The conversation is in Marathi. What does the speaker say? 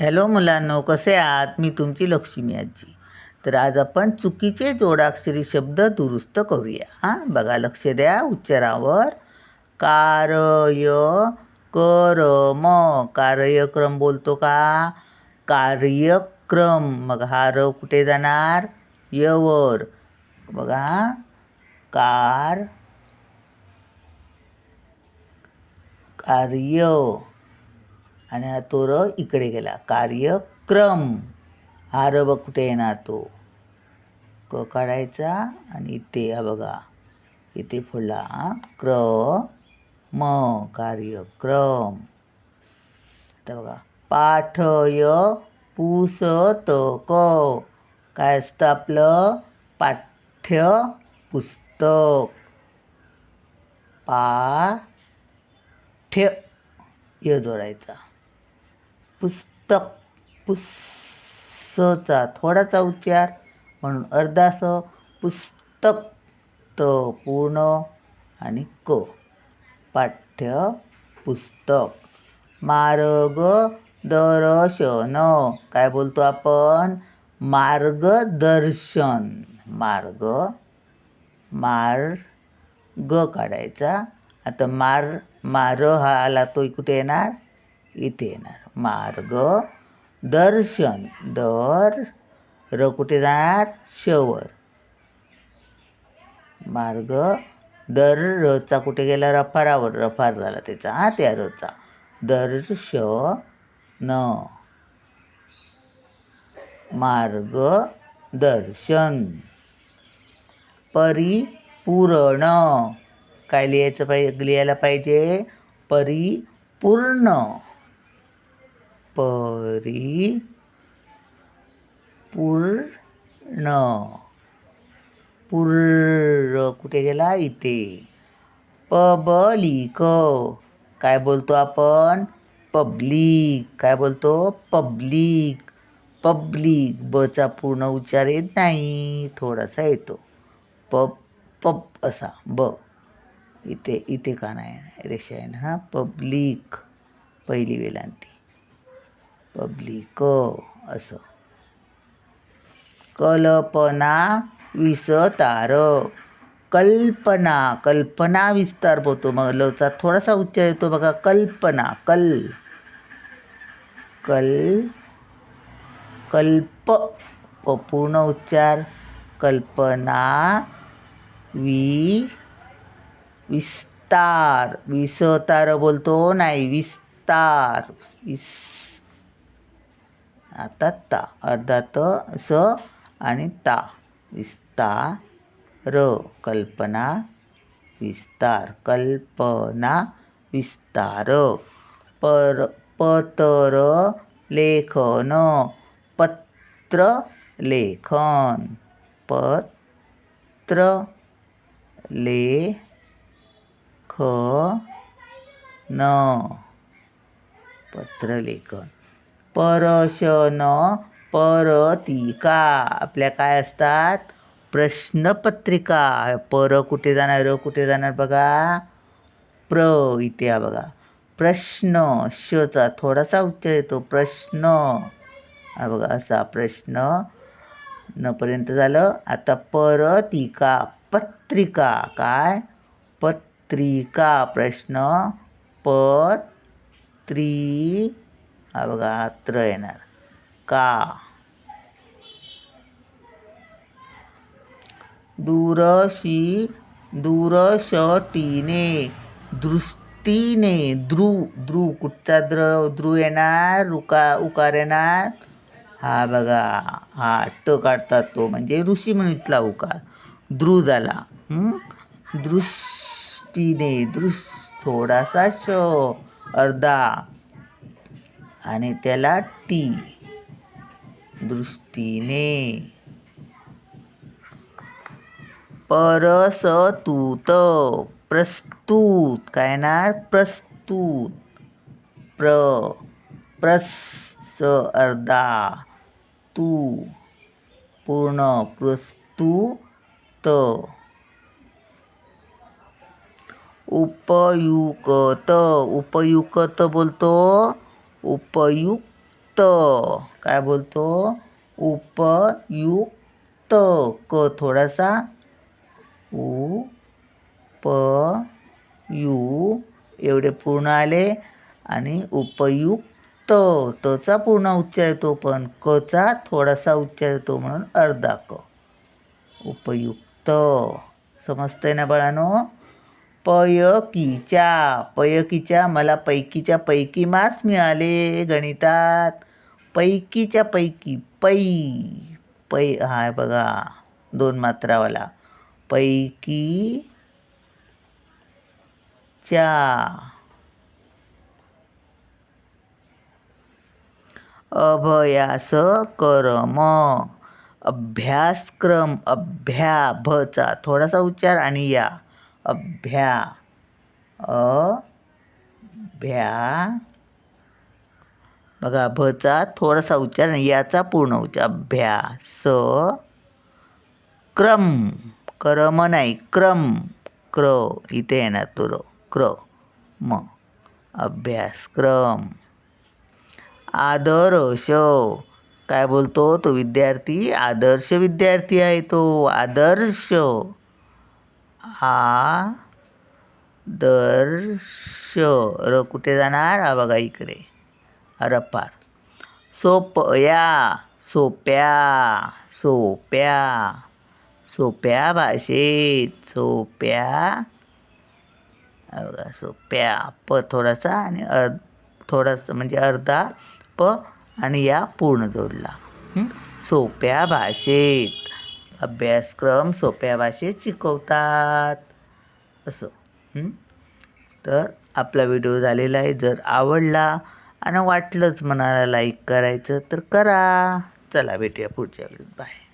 हॅलो मुलांनो कसे आहात? मी तुमची लक्ष्मी आजी. तर आज आपण चुकीचे जोडाक्षरी शब्द दुरुस्त करूया. हां बघा लक्ष द्या उच्चारावर. कार्य करम कार्यक्रम बोलतो का? कार्यक्रम. मग हा र कुठे जाणार? यवर. बघा कार कार्य आणि हा तो र इकडे गेला. कार्यक्रम. हा र बघ कुठे येणार तो? क काढायचा आणि इथे हा बघा. इथे फोडला. क्र म कार्यक्रम आता बघा. पाठय पुस्तक काय असतं आपलं? पाठ्य पुस्तक पाठ्य य जोडायचा. पुस्तक पुस्सचा थोडासा उच्चार म्हणून अर्धा स पुस्तक त पूर्ण आणि क. पाठ्य पुस्तक मार्ग दर्शन काय बोलतो आपण? मार्गदर्शन. मार्ग. मार ग काढायचा. आता मार मार हा आला तो कुठे येणार? इथे येणार. मार्ग दर्शन दर र कुठे जाणार शवर. मार्ग दर रचा कुठे गेला? रफारावर. रफार झाला त्याचा. हा त्या रचा दर्श न. मार्ग दर्शन. परिपूर्ण. काय लिहायचं पाहिजे लिहायला पाहिजे? परिपूर्ण. परी पूर्ण. पूर्ण कुठे गेला? इथे. पबलिक. काय बोलतो आपण? पब्लिक. काय बोलतो? पब्लिक. पब्लिक. बचा पूर्ण उच्चार येत नाही. थोडासा येतो. पब पब असा. ब. इथे इथे का नाही? रेषा आहे ना? पब्लिक. पहिली वेलांटी पब्लिक असं. कल्पना विस्तार. कल्पना कल्पना विस्तार होतो मग लचा थोडासा उच्चार येतो बघा. कल्पना कल. कल कल्प. पूर्ण उच्चार. कल्पना वि विस्तार. विसतार बोलतो. नाही विस्तार. विस आता ता. अर्धा त स आणि ता. विस्तार. कल्पना. विस्तार. कल्पना. विस्तार. पर पतर. लेखन. पत्र. लेखन. पत्र. ले ख न पत्रलेखन परशन परतिका. आपल्या काय असतात? प्रश्नपत्रिका. पर कुठे जाणार र कुठे जाणार बघा? प्र इथे हा बघा. प्रश्न शचा. थोडासा उच्चार येतो. प्रश्न. हा बघा असा प्रश्न नपर्यंत झालं. आता परतिका पत्रिका. काय? पत्रिका प्रश्न पत्री हा बघा त्र येणार. का? दूरशी दूरशटीने दृष्टीने द्रु द्रु कुठचा द्र द्रु येणार रुका उकार येणार? हा बघा हा ट काढतात तो म्हणजे ऋषी म्हणितला उकार. द्रु झाला. दृष्टीने दृश थोडासा श अर्धा. आणि त्याला टी दृष्टीने. परसतूत. प्रस्तुत. काय ना प्रस्तुत. प्र. प्रस स अर्धा. तू. पूर्ण. प्रस्तुत. उपयुक्त. उपयुक्त बोलतो. उपयुक्त. काय बोलतो? उपयुक्त. क थोडासा. उ प यू एवढे पूर्ण आले. आणि उपयुक्त. तचा पूर्ण उच्चार येतो पण कचा थोडासा उच्चार येतो म्हणून अर्धा क. उपयुक्त. समजतंय ना बाळानो? पयकीच्या पयकीच्या मला पैकीच्या पैकी मार्क्स मिळाले गणितात. पैकीच्या पैकी पै पै हा बघा दोन मात्रावाला. पैकी च्या. अभयास करम अभ्यासक्रम अभ्या भचा थोडासा उच्चार आणि या. अभ्या अ अभ्या. बघा भचा थोडासा उच्चार नाही याचा पूर्ण उच्चार अभ्यास क्रम. क्रम नाही क्रम. क्र इथे येणार तो र क्र म. अभ्यासक्रम आदर्श. काय बोलतो तो विद्यार्थी? आदर्श विद्यार्थी आहे तो आदर्श. आ दर्श र कुठे जाणार? हा बघा इकडे. हरपार सोपया सोप्या सोप्या सोप्या भाषेत सोप्या. बघा सोप्या प थोडासा आणि अर् थोडासा म्हणजे अर्धा प आणि या पूर्ण जोडला. सोप्या भाषेत. अभ्यासक्रम सोप्या भाषेत शिकवतात. असं. तर आपला व्हिडिओ झालेला आहे. जर आवडला आणि वाटलंच मनाला लाईक करायचं तर करा. चला भेटूया पुढच्या वेळेस बाय